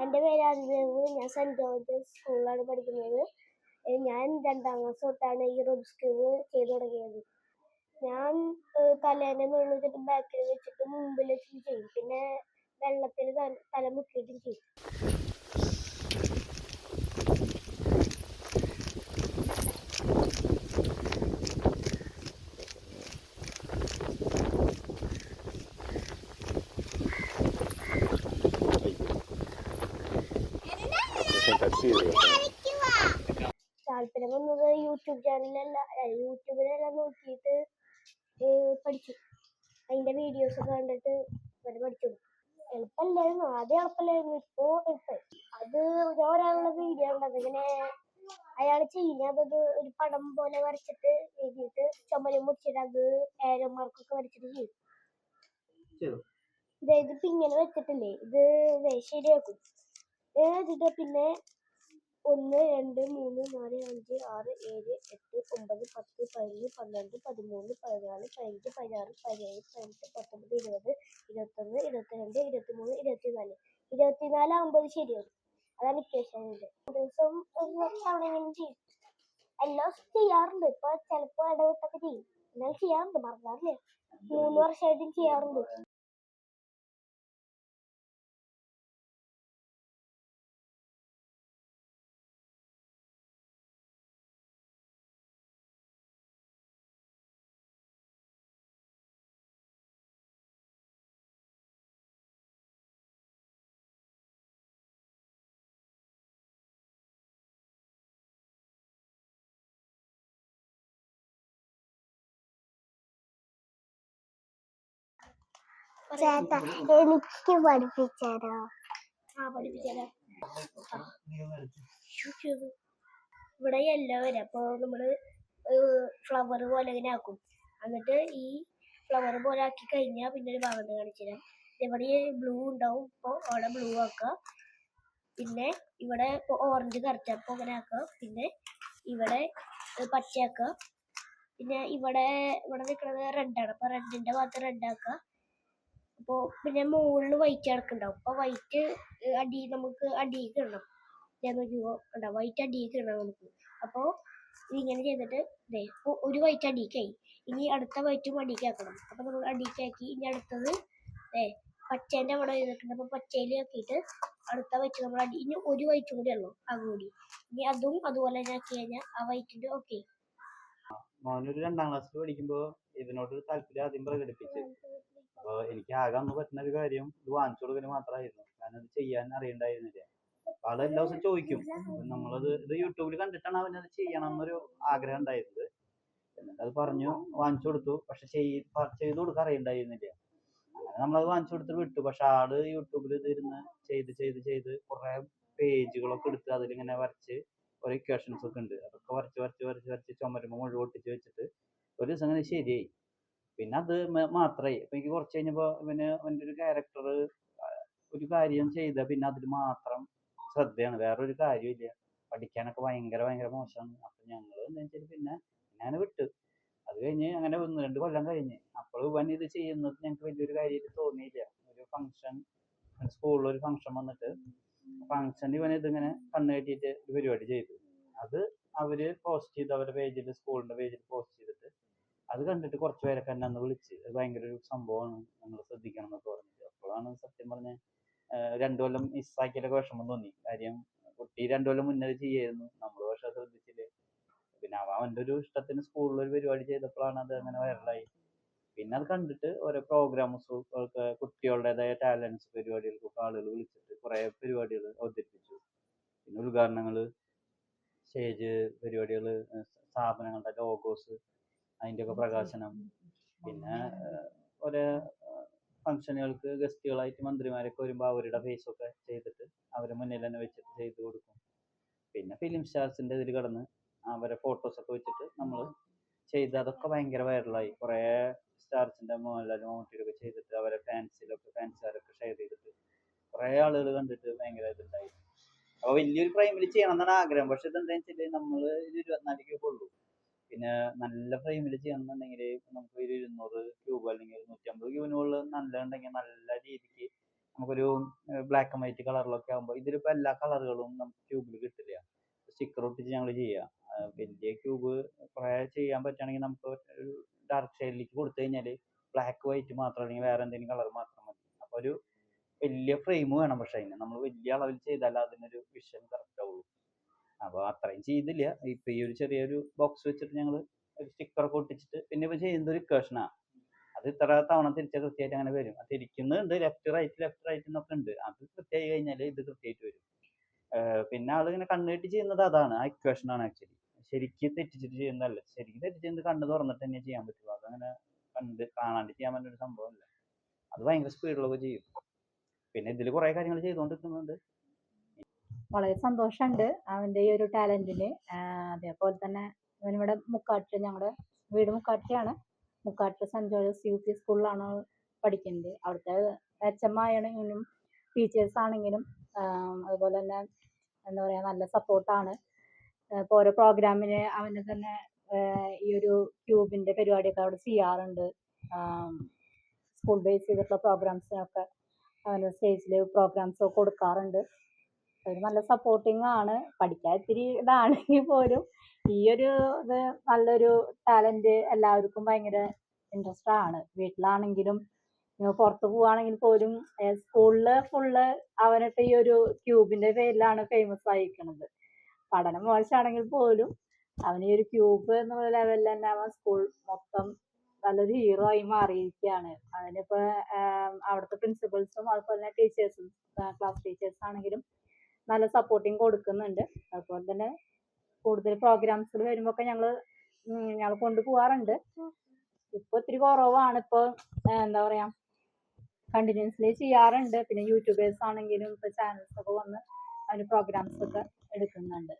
എന്റെ പേര് അനുദേവ് ഞാൻ സെന്റ് ജോർജസ് സ്കൂളിലാണ് പഠിക്കുന്നത്. ഞാൻ രണ്ടാം ക്ലാസ് തൊട്ടാണ് ഈ റൂബിക്സ് ക്യൂബ് ചെയ്തു തുടങ്ങിയത്. ഞാൻ തലേനെ മുകളിൽ ബാക്കിൽ വെച്ചിട്ട് മുമ്പിൽ വെച്ചിട്ട് ചെയ്യും. പിന്നെ വെള്ളത്തിൽ തല മുക്കിയിട്ടും ചെയ്യും. ടച്ച് ചെയ്തു താല്പര്യം വന്നത് യൂട്യൂബ് ചാനലല്ല യൂട്യൂബിലെല്ലാം നോക്കിയിട്ട് പഠിച്ചു. അതിന്റെ വീഡിയോസ് കണ്ടിട്ട് അങ്ങനെ പഠിച്ചു. എളുപ്പമല്ലായിരുന്നു ആദ്യം എളുപ്പമല്ലായിരുന്നു ഇപ്പോ എളുപ്പമായി അത് ഞാൻ ഒരാളുടെ വീഡിയോ കണ്ടത്. ഇങ്ങനെ അയാൾ ചെയ്യുന്നത് ഒരു പടം പോലെ വരച്ചിട്ട് എഴുതിയിട്ട് ചുമൽ മുറിച്ചിട്ട് അത് ഏരോമാർക്കൊക്കെ വരച്ചിട്ട് ചെയ്യും. അതായത് ദേ ഇതിപ്പോ ഇങ്ങനെ വെച്ചിട്ടില്ലേ? ഇത് ശരിയാക്കും. ഏ, ഇതിന്റെ പിന്നെ ഒന്ന് രണ്ട് മൂന്ന് നാല് അഞ്ച് ആറ് ഏഴ് എട്ട് ഒമ്പത് പത്ത് പതിനൊന്ന് പന്ത്രണ്ട് പതിമൂന്ന് പതിനാല് പതിനഞ്ച് പതിനാറ് പതിനേഴ് പതിനെട്ട് പത്തൊമ്പത് ഇരുപത് ഇരുപത്തൊന്ന് ഇരുപത്തിരണ്ട് ഇരുപത്തിമൂന്ന് ഇരുപത്തിനാല്. ഇരുപത്തിനാല് ആകുമ്പോൾ ശരിയാവും. അതാണ് ഇക്വേഷൻ ദിവസം ഒരു തവണ ഇങ്ങനെ ചെയ്യും. എല്ലാ ചെയ്യാറുണ്ട്. ഇപ്പൊ ചിലപ്പോ ഇടവിട്ടൊക്കെ ചെയ്യും. എന്നാൽ ചെയ്യാറുണ്ട്. മറക്കാറില്ല മൂന്ന് വർഷമായിട്ടും ചെയ്യാറുണ്ട്. ചേട്ടാ എനിക്ക് പഠിപ്പിച്ചാരോ? ആ ഇവിടെ യെല്ലോ വരും അപ്പോൾ നമ്മൾ ഫ്ലവർ പോലെ ഇങ്ങനെ ആക്കും. എന്നിട്ട് ഈ ഫ്ലവർ പോലെ ആക്കി കഴിഞ്ഞാൽ പിന്നെ ഒരു ഭാഗത്ത് കാണിച്ചു തരാം. ഇവിടെ ബ്ലൂ ഉണ്ടാവും ഇപ്പോൾ അവിടെ ബ്ലൂ ആക്കുക. പിന്നെ ഇവിടെ ഇപ്പോൾ ഓറഞ്ച് കറുത്തപ്പോൾ അങ്ങനെ ആക്കുക. പിന്നെ ഇവിടെ പച്ചയാക്ക പച്ചയാക്കുക പിന്നെ ഇവിടെ ഇവിടെ നിൽക്കുന്നത് റെഡാണ് അപ്പോൾ റെഡിന്റെ ഭാഗത്ത് റെഡ് ആക്കുക. അപ്പോൾ പിന്നെ മുകളിൽ വൈറ്റ് കിടക്കുന്നുണ്ടാവും. അപ്പോൾ വൈറ്റ് അടി നമുക്ക് അടിയിൽ ഇടണം. ഞാൻ നോക്കിയോ കണ്ടോ? വൈറ്റ് അടിയിൽ ഇടണം നമുക്ക്. അപ്പോൾ ഇങ്ങനെ ചെയ്തിട്ട് ദേ ഇപ്പോൾ ഒരു വൈറ്റ് അടിക്കായി. ഇനി അടുത്ത വൈറ്റും അടിക്ക് ആക്കണം. അപ്പോൾ നമ്മൾ അടിക്കാക്കി ഇനി അടുത്തത് ദേ പച്ചേന്റെ അവിടെ ചെയ്തിട്ടുണ്ട്. അപ്പോൾ പച്ചയിൽ ആക്കിയിട്ട് അടുത്ത വൈറ്റ് നമ്മൾ അടി ഇനി ഒരു വൈറ്റും കൂടി ഉള്ളൂ അതും കൂടി ഇനി അതും അതുപോലെ തന്നെ ആക്കി കഴിഞ്ഞാൽ ആ വൈറ്റിന്റെ ഓക്കെ മോനൊരു രണ്ടാം ക്ലാസ്സിൽ പഠിക്കുമ്പോൾ ഇതിനോട് താല്പര്യം ആദ്യം പ്രകടിപ്പിച്ച്. അപ്പോൾ എനിക്ക് ആകെ അന്ന് പറ്റുന്ന ഒരു കാര്യം ഇത് വാങ്ങിച്ചു കൊടുക്കൽ മാത്രമായിരുന്നു. ഇത് ചെയ്യാൻ അറിയണ്ടായിരുന്നില്ല. അപ്പൊ ആൾ എല്ലാ ദിവസവും ചോദിക്കും. അപ്പൊ നമ്മളത് ഇത് യൂട്യൂബിൽ കണ്ടിട്ടാണ് അവനത് ചെയ്യണം എന്നൊരു ആഗ്രഹം ഉണ്ടായിരുന്നത്. എന്നിട്ട് അത് പറഞ്ഞു വാങ്ങിച്ചു കൊടുത്തു. പക്ഷെ ചെയ്ത് ചെയ്ത് കൊടുക്കാൻ അറിയണ്ടായിരുന്നില്ല. അങ്ങനെ നമ്മളത് വാങ്ങിച്ചു കൊടുത്തിട്ട് വിട്ടു. പക്ഷെ ആൾ യൂട്യൂബിൽ ഇതിരുന്ന് ചെയ്ത് ചെയ്ത് ചെയ്ത് കുറെ പേജുകളൊക്കെ എടുത്ത് അതിലിങ്ങനെ വരച്ച് കുറെ ഇക്വേഷൻസ് ഒക്കെ ഉണ്ട്. അതൊക്കെ വരച്ച് വരച്ച് വരച്ച് വരച്ച് ചുമരുമ്പോൾ മുഴുവൻ ഒട്ടിച്ച് വെച്ചിട്ട് ഒരു ദിവസം അങ്ങനെ ശരിയായി. പിന്നെ അത് മാത്രമായി അപ്പൊ എനിക്ക് കുറച്ച് കഴിഞ്ഞപ്പോ ഇവന് അവന്റെ ഒരു ക്യാരക്ടർ ഒരു കാര്യം ചെയ്ത പിന്നെ അതിൽ മാത്രം ശ്രദ്ധയാണ്. വേറെ വേറൊരു കാര്യമില്ല പഠിക്കാനൊക്കെ ഭയങ്കര ഭയങ്കര മോശമാണ്. അപ്പൊ ഞങ്ങൾ എന്താ വെച്ചാൽ പിന്നെ ഞാൻ വിട്ടു. അത് കഴിഞ്ഞ് അങ്ങനെ ഒന്ന് രണ്ട് കൊല്ലം കഴിഞ്ഞ്. അപ്പോൾ ഇവൻ ഇത് ചെയ്യുന്നത് ഞങ്ങൾക്ക് വലിയൊരു കാര്യമായിട്ട് തോന്നിയില്ല. ഒരു ഫംഗ്ഷൻ സ്കൂളിൽ ഒരു ഫംഗ്ഷൻ വന്നിട്ട് ഫംഗ്ഷന് ഇവൻ ഇതിങ്ങനെ കണ്ണ് കെട്ടിയിട്ട് ഒരു പരിപാടി ചെയ്തു. അത് അവർ പോസ്റ്റ് ചെയ്തു അവരുടെ പേജിൽ സ്കൂളിന്റെ പേജിൽ പോസ്റ്റ് അത് കണ്ടിട്ട് കുറച്ച് പേരൊക്കെ എന്നെ അന്ന് വിളിച്ച്. അത് ഭയങ്കര ഒരു സംഭവമാണ്. നിങ്ങൾ ശ്രദ്ധിക്കണം എന്നൊക്കെ പറഞ്ഞിട്ട്. അപ്പോഴാണ് സത്യം പറഞ്ഞ രണ്ടു കൊല്ലം മിസ്സാക്കിയൊക്കെ വിഷമം തോന്നി. കാര്യം കുട്ടി രണ്ടു കൊല്ലം മുന്നേ ചെയ്യായിരുന്നു. നമ്മൾ പക്ഷെ ശ്രദ്ധിച്ചില്ല? പിന്നെ അവൻ അവന്റെ ഒരു ഇഷ്ടത്തിന് സ്കൂളിൽ ഒരു പരിപാടി ചെയ്തപ്പോഴാണ് അത് അങ്ങനെ വൈറലായി. പിന്നെ അത് കണ്ടിട്ട് ഓരോ പ്രോഗ്രാംസ് കുട്ടികളുടേതായ ടാലൻസ് പരിപാടികൾക്കൊക്കെ ആളുകൾ വിളിച്ചിട്ട് കുറേ പരിപാടികൾ അവതരിപ്പിച്ചു. പിന്നെ ഉദ്ഘാടനങ്ങൾ സ്റ്റേജ് പരിപാടികൾ സ്ഥാപനങ്ങളുടെ ലോഗോസ് അതിന്റെയൊക്കെ പ്രകാശനം. പിന്നെ ഒരേ ഫംഗ്ഷനുകൾക്ക് ഗസ്റ്റുകളായിട്ട് മന്ത്രിമാരൊക്കെ വരുമ്പോൾ അവരുടെ ഒക്കെ ചെയ്തിട്ട് അവരെ മുന്നിൽ തന്നെ വെച്ചിട്ട് ചെയ്ത് കൊടുക്കും. പിന്നെ ഫിലിം സ്റ്റാർസിന്റെ ഇതിൽ കടന്ന് അവരെ ഒക്കെ വെച്ചിട്ട് നമ്മൾ ചെയ്ത് അതൊക്കെ ഭയങ്കര വൈറലായി കുറേ സ്റ്റാർസിന്റെ മോഹൻലാൽ മമ്മൂട്ടിയൊക്കെ ചെയ്തിട്ട് അവരെ ഫാൻസിലൊക്കെ ഫാൻസുകാരൊക്കെ ഷെയർ ചെയ്തിട്ട് കുറേ ആളുകൾ കണ്ടിട്ട് ഭയങ്കര ഇതുണ്ടായി. അപ്പോൾ വലിയൊരു പ്രൈമിൽ ചെയ്യണം എന്നാണ് ആഗ്രഹം. പക്ഷെ ഇതെന്താണെന്ന് വെച്ചാൽ നമ്മൾ ഒരു ഇരുപത്തിനാല് ക്യൂബ് ഉള്ളൂ. പിന്നെ നല്ല ഫ്രെയിമിൽ ചെയ്യണമെന്നുണ്ടെങ്കിൽ നമുക്ക് ഒരു ഇരുന്നൂറ് ക്യൂബ് അല്ലെങ്കിൽ നൂറ്റമ്പത് ക്യൂബിനുള്ളിൽ നല്ല ഉണ്ടെങ്കിൽ നല്ല രീതിക്ക് നമുക്കൊരു ബ്ലാക്ക് ആൻഡ് വൈറ്റ് കളറിലൊക്കെ ആകുമ്പോൾ ഇതിലിപ്പോൾ എല്ലാ കളറുകളും നമുക്ക് ക്യൂബിൽ കിട്ടില്ല. സ്റ്റിക്കർ ഒട്ടിച്ച് ഞങ്ങൾ ചെയ്യുക വലിയ ക്യൂബ് കുറേ ചെയ്യാൻ പറ്റുകയാണെങ്കിൽ നമുക്ക് ഒരു ഡാർക്ക് ഷെയ്ഡിലേക്ക് കൊടുത്തു കഴിഞ്ഞാൽ ബ്ലാക്ക് വൈറ്റ് മാത്രം അല്ലെങ്കിൽ വേറെ എന്തെങ്കിലും കളർ മാത്രം മതി. അപ്പോൾ ഒരു വലിയ ഫ്രെയിം വേണം പക്ഷേ അതിന്. നമ്മൾ വലിയ അളവിൽ ചെയ്താലേ അതിനൊരു വിഷൻ കറക്റ്റ് ആവുള്ളൂ. അപ്പോൾ അത്രയും ചെയ്തില്ല. ഇപ്പോൾ ഈ ഒരു ചെറിയൊരു ബോക്സ് വെച്ചിട്ട് ഞങ്ങൾ ഒരു സ്റ്റിക്കറൊക്കെ ഒട്ടിച്ചിട്ട് പിന്നെ ഇപ്പോൾ ചെയ്യുന്നത് ഒരു ഇക്വേഷനാണ് അത് ഇത്ര തവണ തിരിച്ച കൃത്യമായിട്ട് അങ്ങനെ വരും. അത് തിരിക്കുന്നുണ്ട് ലെഫ്റ്റ് റൈറ്റ് ലെഫ്റ്റ് റൈറ്റ് എന്നൊക്കെ ഉണ്ട്. അത് കൃത്യമായി കഴിഞ്ഞാൽ ഇത് കൃത്യമായിട്ട് വരും. പിന്നെ ആൾ ഇങ്ങനെ കണ്ണുകെട്ടി ചെയ്യുന്നത് അതാണ്. ആ ഇക്വേഷനാണ് ആക്ച്വലി ശരിക്കും തെറ്റിച്ചിട്ട് ചെയ്യുന്നതല്ല. ശരിക്കും ചെയ്യുന്നത് കണ്ണ് തുറന്നിട്ട് തന്നെ ചെയ്യാൻ പറ്റുള്ളൂ. അതങ്ങനെ കണ്ട് കാണാണ്ട് ചെയ്യാൻ പറ്റുന്ന ഒരു സംഭവമല്ല. അത് ഭയങ്കര സ്പീഡിലൊക്കെ ചെയ്യും. പിന്നെ ഇതിൽ കുറേ കാര്യങ്ങൾ ചെയ്തുകൊണ്ടിരിക്കുന്നുണ്ട് വളരെ സന്തോഷമുണ്ട് അവന്റെ ഈ ഒരു ടാലന്റിന്. അതേപോലെ തന്നെ ഇവൻ ഇവിടെ മുക്കാട്ടിൽ ഞങ്ങളുടെ വീട് മുക്കാട്ടിലാണ്. Mukkattu saint Joseph U P സ്കൂളിലാണ് പഠിക്കുന്നത്. അവിടുത്തെ എച്ച് എം ടീച്ചേഴ്സ് ആണെങ്കിലും അതുപോലെ തന്നെ എന്താ പറയുക നല്ല സപ്പോർട്ടാണ്. ഇപ്പോൾ ഓരോ പ്രോഗ്രാമിന് അവന് തന്നെ ഈ ഒരു ക്യൂബിന്റെ പരിപാടിയൊക്കെ അവിടെ ചെയ്യാറുണ്ട്. സ്കൂൾ ബേസ് ചെയ്തിട്ടുള്ള പ്രോഗ്രാംസിനൊക്കെ അവന് സ്റ്റേജിൽ പ്രോഗ്രാംസ് കൊടുക്കാറുണ്ട്. ഒരു നല്ല സപ്പോർട്ടിങ് ആണ്. പഠിക്കാൻ ഇത്തിരി ഇതാണെങ്കിൽ പോലും ഈ ഒരു ഇത് നല്ലൊരു ടാലന്റ് എല്ലാവർക്കും ഭയങ്കര ഇൻട്രസ്റ്റ് ആണ്. വീട്ടിലാണെങ്കിലും പുറത്ത് പോവാണെങ്കിൽ പോലും സ്കൂളിൽ ഫുള്ള് അവനിട്ട് ഈ ഒരു ക്യൂബിന്റെ പേരിലാണ് ഫേമസ് ആയിരിക്കുന്നത് പഠനം മോശമാണെങ്കിൽ പോലും അവന് ഈ ഒരു ക്യൂബ് എന്നുള്ള ലെവലിൽ തന്നെ അവൻ സ്കൂൾ മൊത്തം നല്ലൊരു ഹീറോ ആയി മാറിയിരിക്കുകയാണ് അതിനിപ്പോ അവിടുത്തെ പ്രിൻസിപ്പൽസും അതുപോലെ തന്നെ ടീച്ചേഴ്സും ക്ലാസ് ടീച്ചേഴ്സ് ആണെങ്കിലും നല്ല സപ്പോർട്ടിങ് കൊടുക്കുന്നുണ്ട്. അതുപോലെ തന്നെ കൂടുതൽ പ്രോഗ്രാംസ് വരുമ്പോൾ ഒക്കെ ഞങ്ങൾ ഞങ്ങൾ കൊണ്ടുപോകാറുണ്ട് ഇപ്പൊ ഇത്തിരി കുറവാണ്. ഇപ്പൊ എന്താ പറയാ കണ്ടിന്യൂസ്ലി ചെയ്യാറുണ്ട്. പിന്നെ യൂട്യൂബേഴ്സ് ആണെങ്കിലും ഇപ്പൊ ചാനൽസ് ഒക്കെ വന്ന് അതിന് പ്രോഗ്രാംസ് ഒക്കെ എടുക്കുന്നുണ്ട്.